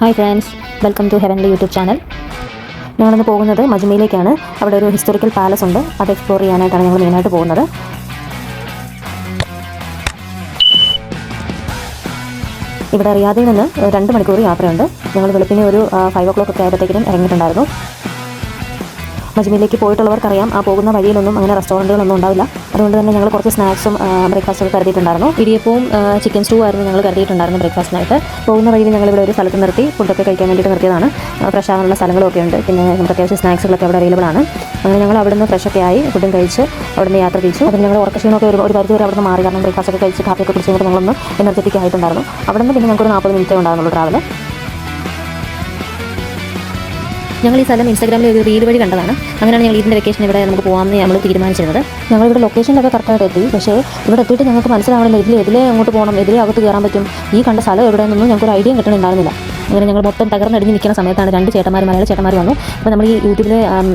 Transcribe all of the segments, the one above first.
Hi friends welcome to heavenly YouTube channel ഞങ്ങളിന്ന് പോകുന്നത് മജ്മയിലേക്കാണ്. അവിടെ ഒരു ഹിസ്റ്റോറിക്കൽ പാലസ് ഉണ്ട്. അത് എക്സ്പ്ലോർ ചെയ്യാനായിട്ടാണ് ഞങ്ങൾ മെയിനായിട്ട് പോകുന്നത്. ഇവിടെ റിയാദിൽ നിന്ന് രണ്ട് മണിക്കൂർ യാത്രയുണ്ട്. ഞങ്ങൾ വെളുപ്പിനെ ഒരു ഫൈവ് ഓ ക്ലോക്ക് ഒക്കെ ആയപ്പോഴത്തേക്കും ഇറങ്ങിയിട്ടുണ്ടായിരുന്നു. മജ്മയിലേക്ക് പോയിട്ടുള്ളവർക്കറിയാം. ആ പോകുന്ന വഴിയിലൊന്നും അങ്ങനെ റെസ്റ്റോറന്റുകളൊന്നും ഉണ്ടാവില്ല. അതുകൊണ്ട് തന്നെ ഞങ്ങൾ കുറച്ച് സ്നാക്സും ബ്രേക്ക്ഫാസ്റ്റും ഒക്കെ കരുതിയിട്ടുണ്ടായിരുന്നു. ഇടിയപ്പവും ചിക്കൻ സ്റ്റൂ ആയിരുന്നു ഞങ്ങൾ കരുതിയിട്ടുണ്ടായിരുന്നു ബ്രേക്ക്ഫാസ്റ്റിനായിട്ട്. പോകുന്ന വഴിയിൽ ഞങ്ങൾ ഇവിടെ ഒരു സ്ഥലത്ത് നിർത്തി ഫുഡൊക്കെ കഴിക്കാൻ വേണ്ടിയിട്ട് നിർത്തിയതാണ്. ഫ്രഷ് ആകാനുള്ള സ്ഥലങ്ങളൊക്കെ ഉണ്ട്. പിന്നെ നമുക്ക് അത്യാവശ്യം സ്നാക്സുകളൊക്കെ അവിടെ അവൈലബിൾ ആണ്. അങ്ങനെ ഞങ്ങൾ അവിടെ നിന്ന് ഫ്രഷൊക്കെ ആയി ഫുഡും കഴിച്ച് നിന്ന് യാത്ര തിരിച്ചു. അതിന് ഞങ്ങൾ ഉറക്കക്ഷീണമൊക്കെ ഒരു ഒരു പരിധി വരെ അവിടെ നിന്ന് മാറി. കാരണം ബ്രേക്ക്ഫാസ്റ്റ് ഒക്കെ കഴിച്ച് കാപ്പിയൊക്കെ കുടിച്ച് ഞങ്ങളൊന്ന് എനർജറ്റിക് ആയിട്ടുണ്ടായിരുന്നു. അവിടെ നിന്ന് പിന്നെ ഞങ്ങൾക്ക് ഒരു നാൽപ്പത് മിനിറ്റേ ഉണ്ടാകുന്നുള്ളൂ ട്രാവൽ ഞങ്ങൾ ഈ സ്ഥലം ഇൻസ്റ്റാഗ്രാമിൽ ഒരു റീൽ വഴി കണ്ടതാണ്. അങ്ങനെയാണ് ഞങ്ങൾ ഇതിന്റെ വെക്കേഷൻ ഇവിടെ നമുക്ക് പോകാമെന്ന് നമ്മൾ തീരുമാനിച്ചിരുന്നത്. ഞങ്ങൾ ഇവിടെ ലൊക്കേഷനിലൊക്കെ കറക്റ്റായിട്ട് എത്തി. പക്ഷേ ഇവിടെ എത്തിയിട്ട് ഞങ്ങൾക്ക് മനസ്സിലാവണില്ല ഇതിൽ എതിലേ അങ്ങോട്ട് പോകണം എതിലേ അകത്ത് കയറാൻ പറ്റും ഈ കണ്ട സ്ഥലം എവിടെയെന്നൊന്നും ഞങ്ങൾക്ക് ഒരു ഐഡിയ കിട്ടണുണ്ടായിരുന്നില്ല അങ്ങനെ ഞങ്ങൾ മൊത്തം തകർന്നടിഞ്ഞ് നിൽക്കുന്ന സമയത്താണ് രണ്ട് ചേട്ടന്മാർ മലയാള ചേട്ടന്മാർ വന്നു. അപ്പോൾ നമ്മൾ ഈ യൂട്യൂബിൽ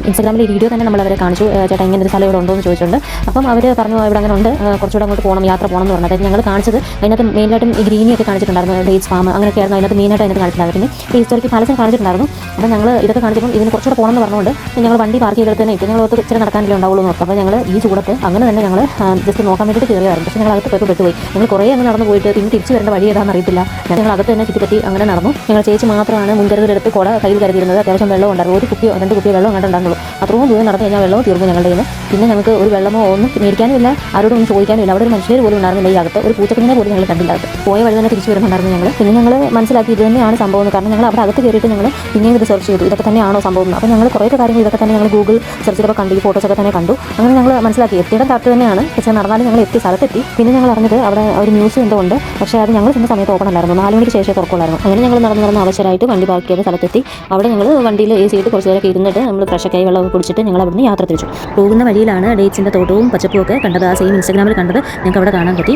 ഇൻസ്റ്റാഗ്രാമിലെ വീഡിയോ തന്നെ നമ്മൾ അവരെ കാണിച്ചു ചേട്ടാ ഇങ്ങനെ ഒരു സ്ഥലം ഇവിടെ ഉണ്ടോ എന്ന് ചോദിച്ചിട്ടുണ്ട്. അപ്പം അവർ പറഞ്ഞു ഇവിടെ അങ്ങനെ ഉണ്ട്. കുറച്ചുകൂടെ അങ്ങോട്ട് പോകണം യാത്ര പോകണം എന്ന് പറഞ്ഞു. അതായത് ഞങ്ങൾ കാണിച്ചത് അതിനകത്ത് മെയിനായിട്ടും ഈ ഗ്രീനിയൊക്കെ കാണിച്ചിട്ടുണ്ടായിരുന്നു. ഡേറ്റ്സ് ഫാം അങ്ങനെയൊക്കെ ആയിരുന്നു അതിനകത്ത് മെയിനായിട്ട് അതിനകത്ത് കാണിച്ചിട്ടുണ്ടായിരുന്നു പിന്നെ ഈ ഹിസ്റ്റോറിക്കൽ പാലസും കാണിച്ചിട്ടുണ്ടായിരുന്നു. അപ്പോൾ ഞങ്ങൾ ഇതൊക്കെ കാണിച്ചപ്പോൾ ഇതിന് കുറച്ചുകൂടെ പോകണം എന്ന് പറഞ്ഞുകൊണ്ട് ഞങ്ങൾ വണ്ടി പാർക്ക് ചെയ്തിട്ട് തന്നെ ഇപ്പോൾ ഞങ്ങൾ ഒത്ത് ഇച്ചിരി നടക്കാനല്ലേ ഉണ്ടാവുള്ളൂ എന്ന് ഓർത്തു. അപ്പോൾ ഞങ്ങൾ ഈ ചൂടത്ത് അങ്ങനെ തന്നെ ഞങ്ങൾ ജസ്റ്റ് നോക്കാൻ വേണ്ടിയിട്ട് കയറിയായിരുന്നു പക്ഷേ ഞങ്ങൾ അകത്ത് പോയപ്പോൾ പെട്ടുപോയി. ഞങ്ങൾ കുറേ അങ്ങ് നടന്നു പോയിട്ട് പിന്നെ തിരിച്ചു വരേണ്ട വഴി ഏതാണെന്ന് അറിയത്തില്ല. ഞങ്ങൾ അകത്ത് തന്നെ ചുറ്റിപ്പറ്റി അങ്ങനെ നടന്നു. ഞങ്ങൾ ചേച്ചി മാത്രമാണ് മുൻകരുതലെടുത്ത് കുട കയ്യിൽ കരുതിയിരുന്നത്. അത്യാവശ്യം വെള്ളം ഉണ്ടായിരുന്നു. ഒരു കുപ്പിയോ രണ്ട് കുപ്പിയോ വെള്ളം അങ്ങോട്ട് ഉണ്ടാകുള്ളൂ അത്രയും ദൂരം നടന്നു കഴിഞ്ഞാൽ വെള്ളവും തീർന്നു ഞങ്ങളുടെ നിന്ന് പിന്നെ ഞങ്ങൾക്ക് ഒരു വെള്ളമോ ഒന്നും മേടിക്കാനും ഇല്ല. ആരോടും ഒന്നും ചോദിക്കാനും ഇല്ല. അവിടെ ഒരു മനുഷ്യർ പോലും ഉണ്ടായിരുന്നില്ല ഈ അകത്ത്. ഒരു പൂച്ചക്കുഞ്ഞിനെ പോലും ഞങ്ങൾ കണ്ടില്ല. പോയ വഴി തന്നെ തിരിച്ചു വരുന്നുണ്ടായിരുന്നു ഞങ്ങൾ പിന്നെ ഞങ്ങൾ മനസ്സിലാക്കി ഇത് തന്നെയാണ് സംഭവം. കാരണം ഞങ്ങൾ അവിടെ അകത്ത് കയറിയിട്ട് ഞങ്ങൾ പിന്നെയും ഇത് സെർച്ച് ചെയ്തു. ഇതൊക്കെ തന്നെയാണോ സംഭവം അപ്പോൾ ഞങ്ങൾ കുറേ കാര്യങ്ങൾ ഇതൊക്കെ തന്നെ ഞങ്ങൾ ഗൂഗിൾ സെർച്ച് ചെയ്തപ്പോൾ കണ്ടു. ഈ ഫോട്ടോസൊക്കെ തന്നെ കണ്ടു. അങ്ങനെ ഞങ്ങൾ മനസ്സിലാക്കി. എത്തിയുടെ തട്ട് തന്നെയാണ്. പക്ഷേ നടന്നാലും ഞങ്ങൾ എത്തി സ്ഥലത്തെത്തി. പിന്നെ ഞങ്ങൾ അറിഞ്ഞത് അവിടെ ഒരു മ്യൂസിയം എന്തോ ഉണ്ട്. പക്ഷേ അത് ഞങ്ങൾ ചെന്ന സമയത്ത് ഓപ്പൺ അല്ലായിരുന്നു. നാല് മണിക്ക് ശേഷമേ തുറക്കുള്ളായിരുന്നു. അങ്ങനെ ഞങ്ങൾ നടന്ന് നടന്ന് അവശരായിട്ട് വണ്ടി പാർക്ക് ചെയ്ത സ്ഥലത്തെത്തി. അവിടെ ഞങ്ങൾ വണ്ടിയിൽ എ സി ഇട്ട് കുറച്ച് നേരമൊക്കെ ഇരുന്നിട്ട് നമ്മൾ ഫ്രഷൊക്കെ ആയി വെള്ളമൊക്കെ കുടിച്ചിട്ട് ഞങ്ങൾ അവിടുന്ന് യാത്ര തിരിച്ചു. പോകുന്ന വഴിയിലാണ് ഡേറ്റ്സിന്റെ തോട്ടവും പച്ചപ്പും ഒക്കെ കണ്ടത്. ആ സെയിം ഇൻസ്റ്റാഗ്രാമിൽ കണ്ടത്. ഞങ്ങൾക്ക് അവിടെ കാണാൻ പറ്റി.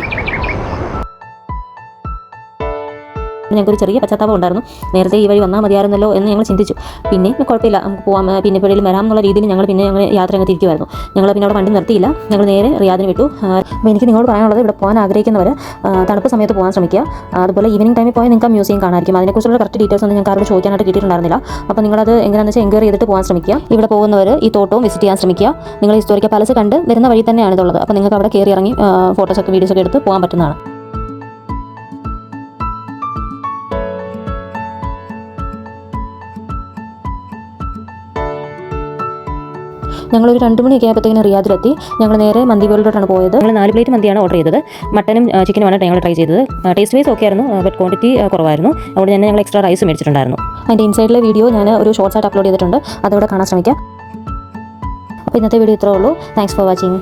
ഞങ്ങൾക്കൊരു ചെറിയ പശ്ചാത്താപം ഉണ്ടായിരുന്നു. നേരത്തെ ഈ വഴി വന്നാൽ മതിയായിരുന്നല്ലോ എന്ന് ഞങ്ങൾ ചിന്തിച്ചു. പിന്നെ കുഴപ്പമില്ല. നമുക്ക് പോകാം പിന്നെ എപ്പോഴേലും വരാം എന്നുള്ള രീതിയിൽ ഞങ്ങൾ പിന്നെ ഞങ്ങൾ യാത്ര അങ്ങ് തിരിക്കുമായിരുന്നു ഞങ്ങൾ പിന്നെ അവിടെ വണ്ടി നിർത്തിയില്ല. ഞങ്ങൾ നേരെ റിയാദിന് വിട്ടു. അപ്പോൾ എനിക്ക് നിങ്ങളോട് പറയാനുള്ളത് ഇവിടെ പോകാൻ ആഗ്രഹിക്കുന്നവർ തണുപ്പ് സമയത്ത് പോകാൻ ശ്രമിക്കുക. അതുപോലെ ഈവനിങ് ടൈമിൽ പോയാൽ നിങ്ങൾക്ക് മ്യൂസിയം കാണാമായിരിക്കും. അതിനെക്കുറിച്ചുള്ള കറക്റ്റ് ഡീറ്റെയിൽസ് ഒന്നും ഞങ്ങൾക്ക് ആരോട് ചോദിക്കാനായിട്ട് കിട്ടിയിട്ടുണ്ടായിരുന്നില്ല. അപ്പോൾ നിങ്ങളത് എങ്ങനെയാണെന്ന് വെച്ചാൽ എൻക്വയറി ചെയ്തിട്ട് പോകാൻ ശ്രമിക്കുക. ഇവിടെ പോകുന്നവർ ഈ തോട്ടവും വിസിറ്റ് ചെയ്യാൻ ശ്രമിക്കുക. നിങ്ങൾ ഹിസ്റ്റോറിക്കൽ പാലസ് കണ്ട് വരുന്ന വഴി തന്നെയാണ് ഇതുള്ളത് അപ്പോൾ നിങ്ങൾക്ക് അവിടെ കയറി ഇറങ്ങി ഫോട്ടോസൊക്കെ വീഡിയോസൊക്കെ എടുത്ത് പോകാൻ പറ്റുന്നതാണ്. ഞങ്ങളൊരു രണ്ട് മണിയൊക്കെ ആയപ്പോഴത്തേക്കിന് റിയാദിലെത്തി. ഞങ്ങൾ നേരെ മന്തി വേൾഡിലോട്ടാണ് പോയത്. ഞങ്ങൾ നാല് പ്ലേറ്റ് മന്തിയാണ് ഓർഡർ ചെയ്തത്. മട്ടനും ചിക്കനും ചിക്കനുമാണ് ഞങ്ങൾ ട്രൈ ചെയ്തത്. ടേസ്റ്റ് വൈസ് ഓക്കെ ആയിരുന്നു ബട്ട് ക്വാണ്ടിറ്റി കുറവായിരുന്നു. അതുകൊണ്ട് തന്നെ ഞങ്ങൾ എക്സ്ട്രാ റൈസ് മേടിച്ചിട്ടുണ്ടായിരുന്നു. അതിന്റെ ഇൻസൈഡിലെ വീഡിയോ ഞാൻ ഒരു ഷോർട്സ് ആയിട്ട് അപ്ലോഡ് ചെയ്തിട്ടുണ്ട്. അതോടെ കാണാൻ ശ്രമിക്കാം. അപ്പോൾ ഇന്നത്തെ വീഡിയോ ഇത്രേ ഉള്ളൂ. Thanks for watching